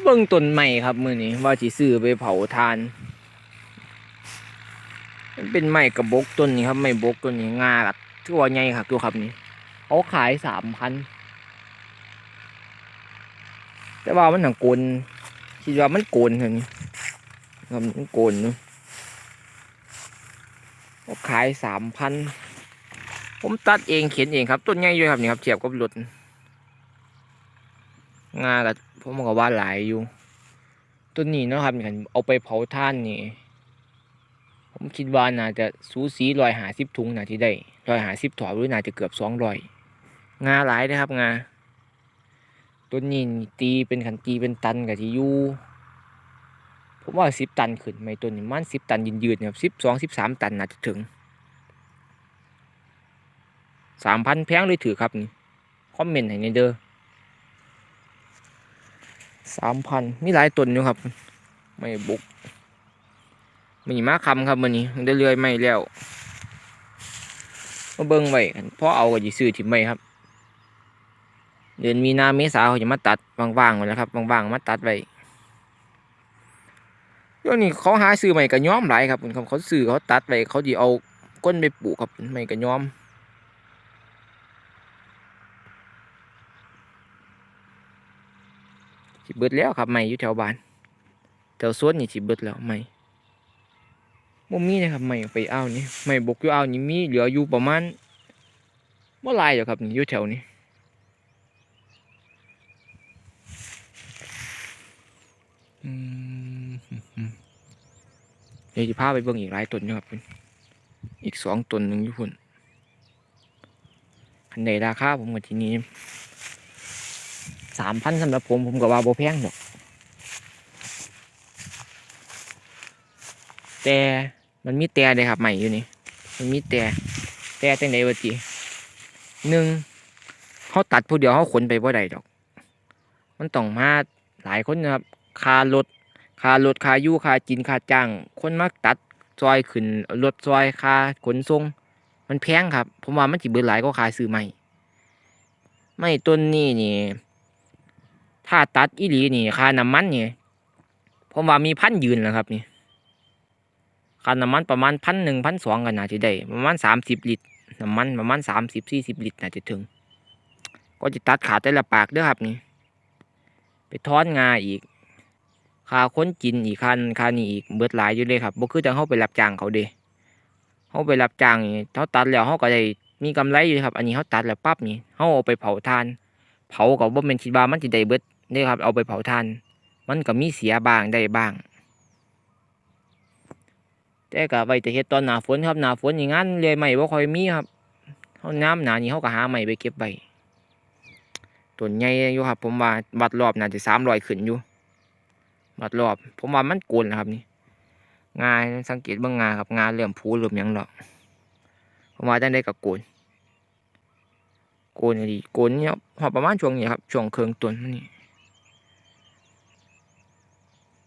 เบิ่งต้นใหม่ครับมือนี้ว่าสิซื้อไปเผาทาน มันเป็นไม้กระบกต้นนี้ครับไม้บกต้นนี้งากัดถือว่าใหญ่ครับดูครับนี่เขาขายสามพันแต่ว่ามันหนังโกนคิดว่ามันโกนเท่านี้ครับมันโกนเนาะเขาขายสามพันผมตัดเองเขียนเองครับ ต้นใหญ่อยู่ครับนี่ครับเทียบกับรถงากับ ผมก็ว่าหลายอยู่ ต้นนี้เนาะครับนี่คันเอาไปเผาท่านนี่ ผมคิดว่าน่าจะสูสีรอยหาสิบถุงน่าที่ได้รอยหาสิบถอหรือน่าจะเกือบสองรอยงาหลายนะครับงาต้นนี้ตีเป็นขันตีเป็นตันกับที่อยู่ผมว่าสิบตันขึ้นไม่ต้นนี้มันสิบตันยืนยืนๆครับสิบสองสิบสามตันน่าจะถึงสามพันแพงเลยถือครับนี่คอมเมนต์ให้ในเด้อ สามพันมีหลายต้นอยู่ครับ ไม่บุกมีมาคำครับมันนี้ได้เรื่อยไม่แล้วมาเบิ่งไว้กันพอเอาก็สิซื้อถิ่มไว้ครับ เดือนมีนาเมษาเขาจะมาตัดว่างๆไว้แล้วครับว่างๆมาตัดไว้เดี๋ยวนี้เขาหาซื้อใหม่กระย้อมหลายครับคุณครับเขาซื้อเขาตัดไว้เขาจะเอาก้นไปปลูกครับใหม่กระย้อม เบิดแล้วครับใหม่อยู่แถวบ้านแถวสวนนี่สิเบิดแล้วใหม่บ่มีนะครับไม่ไปเอานี่ไม่บกอยู่เอานี่มีเหลืออยู่ประมาณบ่หลายหรอกครับนี่อยู่แถวนี้อืมเดี๋ยวจะพาไปเบิ่งอีกหลายต้นอยู่ครับอีกสองต้นหนึ่งอยู่พุ่นคันใดราคาผมกับที่นี้ สามพันสำหรับผมผมก็ว่าโบแพงดอกแต่มันมีแต่เลยครับใหม่อยู่นี่มันมีแต่แต่จังไดวะจีหนึ่งเขาตัดผู้เดียวเขาขนไปบ่ได้ดอก มันต้องมาหลายคนนะครับคารถคารถค่ายู่คากินคาจ้าง คนมาตัดซอยขึ้นรถซอยคาขนส่งมันแพงครับ ผมว่ามันจิเบิดหลายก็คาซื้อใหม่ ไม่ต้นนี้นี่ ถ้าตัดอีหลีนี่ค่าน้ำมันนี่ผมว่ามีพันยืนแล้วครับนี่ค่าน้ำมันประมาณพันหนึ่งพันสองกันน่าจะได้ประมาณสามสิบลิตรน้ำมันประมาณสามสิบสี่สิบลิตรน่าจะถึง ก็จะตัดขาแต่ละปากเด้อครับนี่ ไปทอนงาอีกค่าค้นกินอีกคันค่านี้อีกเบิดหลายอยู่เลยครับบ่คือจังเฮาไปรับจ้างเขาเด้เฮาไปรับจ้างนี่เฮาตัดแล้วเฮาก็ได้มีกำไรอยู่ครับ อันนี้เฮาตัดแล้วปั๊บนี่เฮาเอาไปเผาทาน เผาก็บ่แม่นคิดว่ามันสิได้เบิด เด้ครับ เอาไปเผาทาน มันก็มีเสียบางได้บ้าง แต่ก็ไว้แต่เฮ็ดตอนหน้าฝนครับหน้าฝนนี่งานเลื่อยไม้บ่ค่อยมีครับเฮาน้ำหนานี่เฮาก็หาไม้ไปเก็บไว้ต้นใหญ่อยู่ครับ ผมว่าวัดรอบน่าจะ300ขึ้นอยู่วัดรอบ ผมว่ามันโกนแล้วครับนี่งานสังเกตเบิ่งงาครับงานเริ่มผูเริ่มยังแล้วผมว่าจังได๋ก็โกนโกนดีโกนเนี่ยฮอประมาณช่วงนี้ครับช่วงเครื่องต้นนี่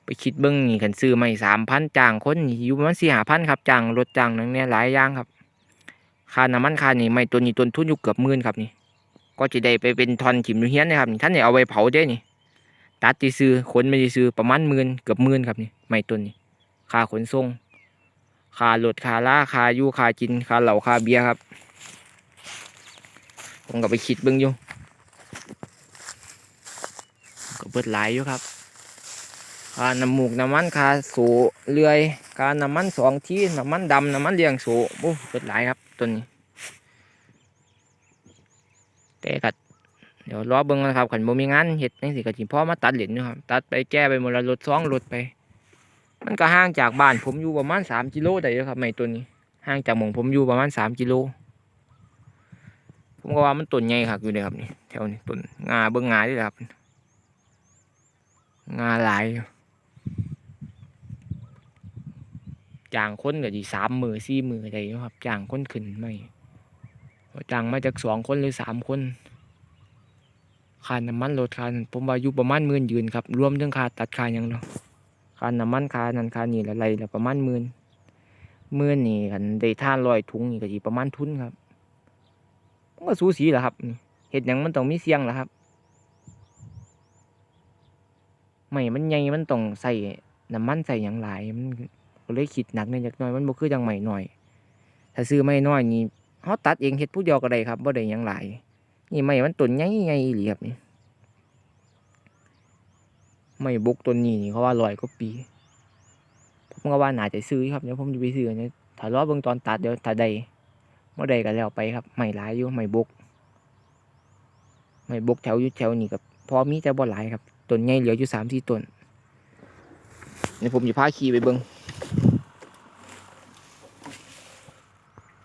ไปคิดเบิ้งนี่กันซื้อไม่สามพันจ้างคนอยู่ประมาณสี่ห้าพันครับจ้างรถจ้างนั่นเนี่ยหลายอย่างครับค่าน้ำมันค่านี่ไม่ตัวนี้ต้นทุนอยู่เกือบหมื่นครับนี่ ก็จะได้ไปเป็นทอนถิ่มอยู่เฮียนนะครับนี่ท่านเนี่ยเอาไปเผาได้นี่ตัดที่ซื้อขนไม่ได้ซื้อประมาณหมื่นเกือบหมื่นครับนี่ไม่ต้นนี่ค่าขนส่งค่ารถค่าล่าค่ายู่ค่ากินค่าเหล่าค่าเบียร์ครับ ผมก็ไปคิดเบิ้งอยู่ก็เบิดหลายอยู่ครับ ค่าน้ำมูกน้ำมันค่าสูเลื่อยค่าน้ำมันสองที่น้ำมันดำน้ำมันเลี้ยงสูโอ้เปิดหลายครับตัวนี้แต่กัดเดี๋ยวรอเบิ่งนะครับขันบ่มีงานเฮ็ดจังซี่ก็สิพ่อมาตัดเหรียญอยู่ครับตัดไปแก้ไปหมดละรถสองรถไป มันก็ห่างจากบ้านผมอยู่ประมาณสามกิโลได้อยู่ครับไม่ตัวนี้ห่างจากหม่องผมอยู่ประมาณสามกิโลผมก็ว่ามันต้นใหญ่ครับอยู่เลยครับนี่แถวนี้ต้นงาเบิ่งงาด้วยครับงาหลายอยู่ จ้างคนก็ดีสามมือสี่มือได้อยู่ครับจ้างคนขึ้นไม่จ้างมาจากสองคนหรือสามคนค่าน้ำมันรถค่านั้นผมว่าอยู่ประมาณหมื่นยืนครับรวมถึงค่าตัดค่าหยังเนาะค่าน้ำมันค่านั้นค่านี่อะไรละประมาณหมื่นหมื่นนี่กันได้ท่านร้อยถุงนี่ก็ดีประมาณทุนครับมันก็สูสีแหละครับเห็ดหยังมันต้องมีเสียงแหละครับไม่มันใหญ่มันต้องใส่น้ำมันใส่หยังหลายมัน ก็เลยคิดหนักในอยจักหน่อยมันบ่คือจังใหม่หน้อย ถ้าซื้อไม้น้อยนี่เฮาตัดเองเฮ็ดผู้เดียวก็ได้ครับบ่ได้หยังหลาย นี่ไม้มันต้นใหญ่ๆอีหลีครับนี่ไม้บกต้นนี้นี่เขาว่าร้อยกว่าปีผมก็ว่าน่าจะซื้อครับเดี๋ยวผมจะไปซื้อเนี่ยถ้ารอเบิ่งตอนตัดเดี๋ยวถ้าได้บ่ได้ก็แล้วไปครับไม้หลายอยู่ไม้บกไม้บกแถวอยู่แถวนี้ก็พอมีแต่บ่หลายครับต้นใหญ่เหลืออยู่3-4ต้นเดี๋ยวผมจะพาขี่ไปเบิ่ง